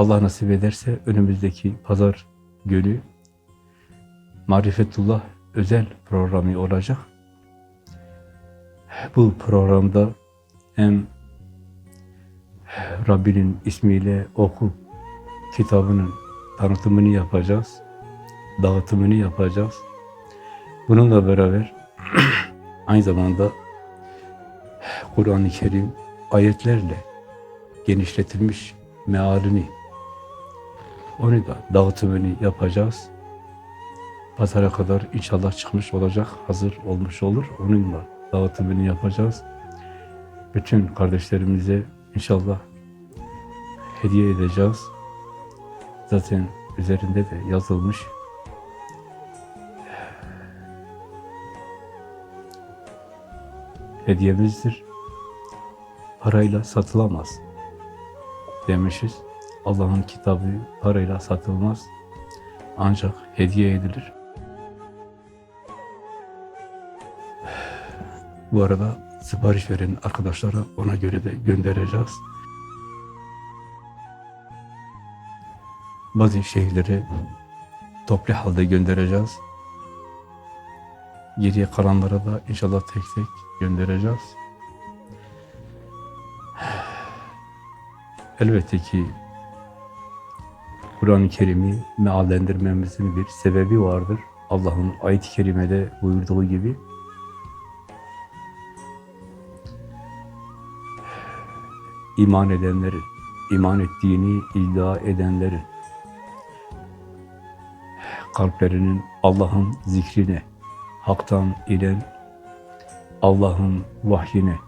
Allah nasip ederse önümüzdeki pazar günü Marifetullah özel programı olacak. Bu programda hem Rabbinin ismiyle oku kitabının tanıtımını yapacağız, dağıtımını yapacağız. Bununla beraber aynı zamanda Kur'an-ı Kerim ayetlerle genişletilmiş mealini onu da dağıtımını yapacağız. Pazara kadar inşallah çıkmış olacak, hazır olmuş olur. Onunla dağıtımını yapacağız. Bütün kardeşlerimize inşallah hediye edeceğiz. Zaten üzerinde de yazılmış. Hediyemizdir. Parayla satılamaz demişiz. Allah'ın kitabı parayla satılmaz. Ancak hediye edilir. Bu arada sipariş veren arkadaşlara ona göre de göndereceğiz. Bazı şehirlere toplu halde göndereceğiz. Geriye kalanlara da inşallah tek tek göndereceğiz. Elbette ki Kur'an-ı Kerim'i meallendirmemizin bir sebebi vardır. Allah'ın ayet-i kerimede buyurduğu gibi iman edenlerin, iman ettiğini iddia edenlerin kalplerinin Allah'ın zikrine, haktan inen Allah'ın vahyine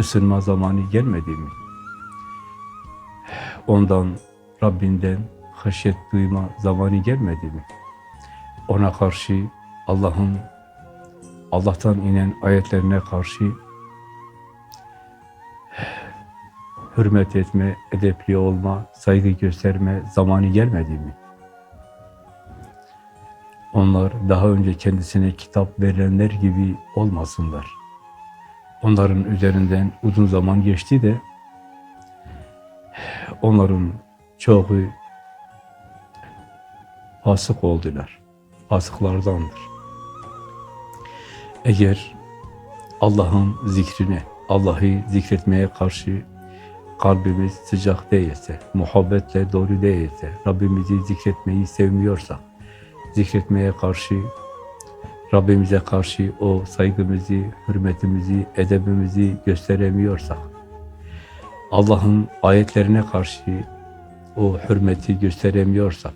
ısınma zamanı gelmedi mi? Ondan, Rabbinden haşyet duyma zamanı gelmedi mi? Ona karşı Allah'ın Allah'tan inen ayetlerine karşı hürmet etme, edepli olma, saygı gösterme zamanı gelmedi mi? Onlar daha önce kendisine kitap verilenler gibi olmasınlar. Onların üzerinden uzun zaman geçti de onların çoğu fasık oldular. Fasıklardandır. Eğer Allah'ın zikrine, Allah'ı zikretmeye karşı kalbimiz sıcak değilse, muhabbetle doğru değilse, Rabbimizi zikretmeyi sevmiyorsak, zikretmeye karşı, Rabbimize karşı o saygımızı, hürmetimizi, edebimizi gösteremiyorsak, Allah'ın ayetlerine karşı o hürmeti gösteremiyorsak,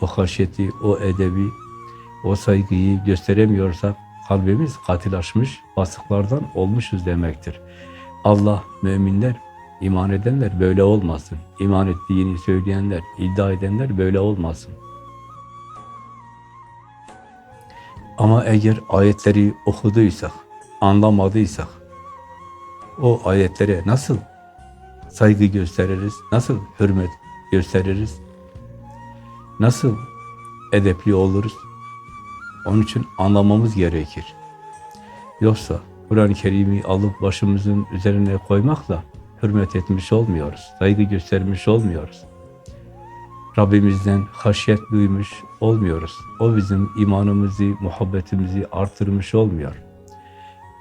o haşyeti, o edebi, o saygıyı gösteremiyorsak, kalbimiz katılaşmış, basıklardan olmuşuz demektir. Allah, müminler, iman edenler böyle olmasın. İman ettiğini söyleyenler, iddia edenler böyle olmasın. Ama eğer ayetleri okuduysak, anlamadıysak, o ayetlere nasıl saygı gösteririz, nasıl hürmet gösteririz, nasıl edepli oluruz? Onun için anlamamız gerekir. Yoksa Kur'an-ı Kerim'i alıp başımızın üzerine koymakla hürmet etmiş olmuyoruz, saygı göstermiş olmuyoruz. Rabbimizden haşyet duymuş olmuyoruz. O bizim imanımızı, muhabbetimizi artırmış olmuyor.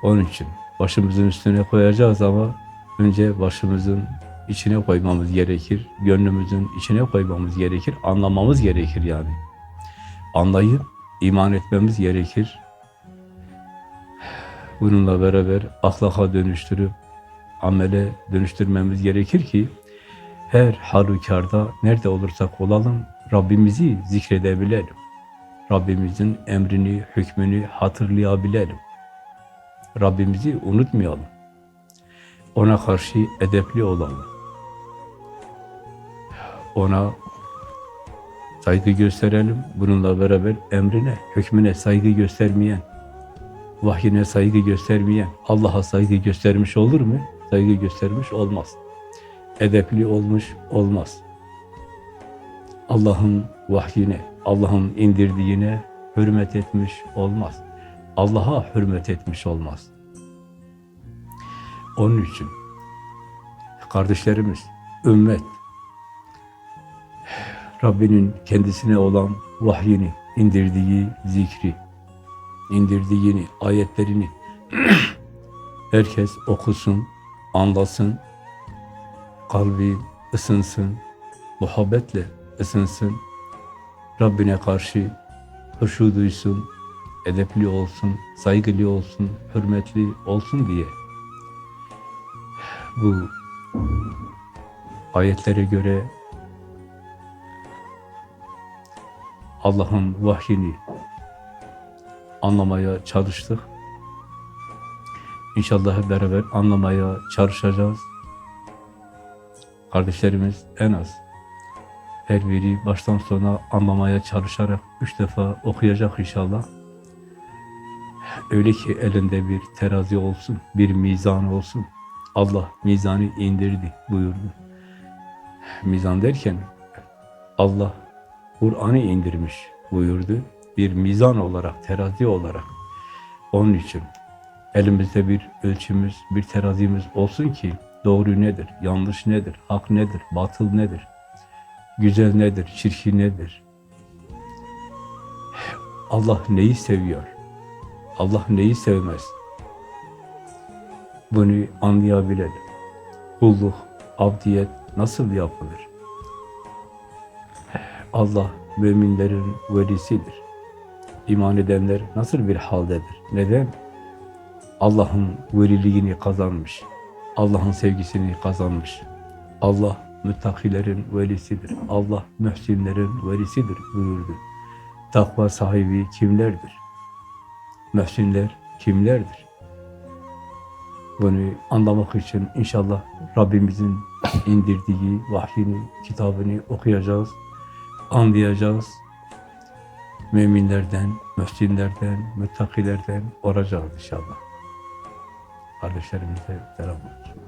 Onun için başımızın üstüne koyacağız ama önce başımızın içine koymamız gerekir. Gönlümüzün içine koymamız gerekir. Anlamamız gerekir yani. Anlayıp iman etmemiz gerekir. Bununla beraber ahlaka dönüştürüp amele dönüştürmemiz gerekir ki her halükarda nerede olursak olalım Rabbimizi zikredebilelim. Rabbimizin emrini, hükmünü hatırlayabilelim. Rabbimizi unutmayalım. Ona karşı edepli olalım. Ona saygı gösterelim. Bununla beraber emrine, hükmüne saygı göstermeyen, vahyine saygı göstermeyen, Allah'a saygı göstermiş olur mu? Saygı göstermiş olmaz. Edepli olmuş olmaz. Allah'ın vahyine, Allah'ın indirdiğine hürmet etmiş olmaz. Allah'a hürmet etmiş olmaz. Onun için kardeşlerimiz, ümmet, Rabbinin kendisine olan vahyini, indirdiği zikri, indirdiğini, ayetlerini herkes okusun, anlasın, kalbi ısınsın, muhabbetle ısınsın, Rabbine karşı huşu duysun, edepli olsun, saygılı olsun, hürmetli olsun diye bu ayetlere göre Allah'ın vahyini anlamaya çalıştık. İnşallah hep beraber anlamaya çalışacağız. Kardeşlerimiz en az her biri baştan sona anlamaya çalışarak üç defa okuyacak inşallah. Öyle ki elinde bir terazi olsun, bir mizan olsun. Allah mizanı indirdi buyurdu. Mizan derken Allah Kur'an'ı indirmiş buyurdu. Bir mizan olarak, terazi olarak. Onun için elimizde bir ölçümüz, bir terazimiz olsun ki doğru nedir, yanlış nedir, hak nedir, batıl nedir, güzel nedir, çirkin nedir? Allah neyi seviyor? Allah neyi sevmez? Bunu anlayabilelim. Kulluk, abdiyet nasıl yapılır? Allah müminlerin velisidir. İman edenler nasıl bir haldedir? Neden? Allah'ın veliliğini kazanmış. Allah'ın sevgisini kazanmış. Allah müttakilerin velisidir. Allah mühsinlerin velisidir buyurdu. Takva sahibi kimlerdir? Mühsinler kimlerdir? Bunu anlamak için inşallah Rabbimizin indirdiği vahyini, kitabını okuyacağız, anlayacağız. Müminlerden, mühsinlerden, müttakilerden olacağız inşallah. Kardeşlerimize selam olsun.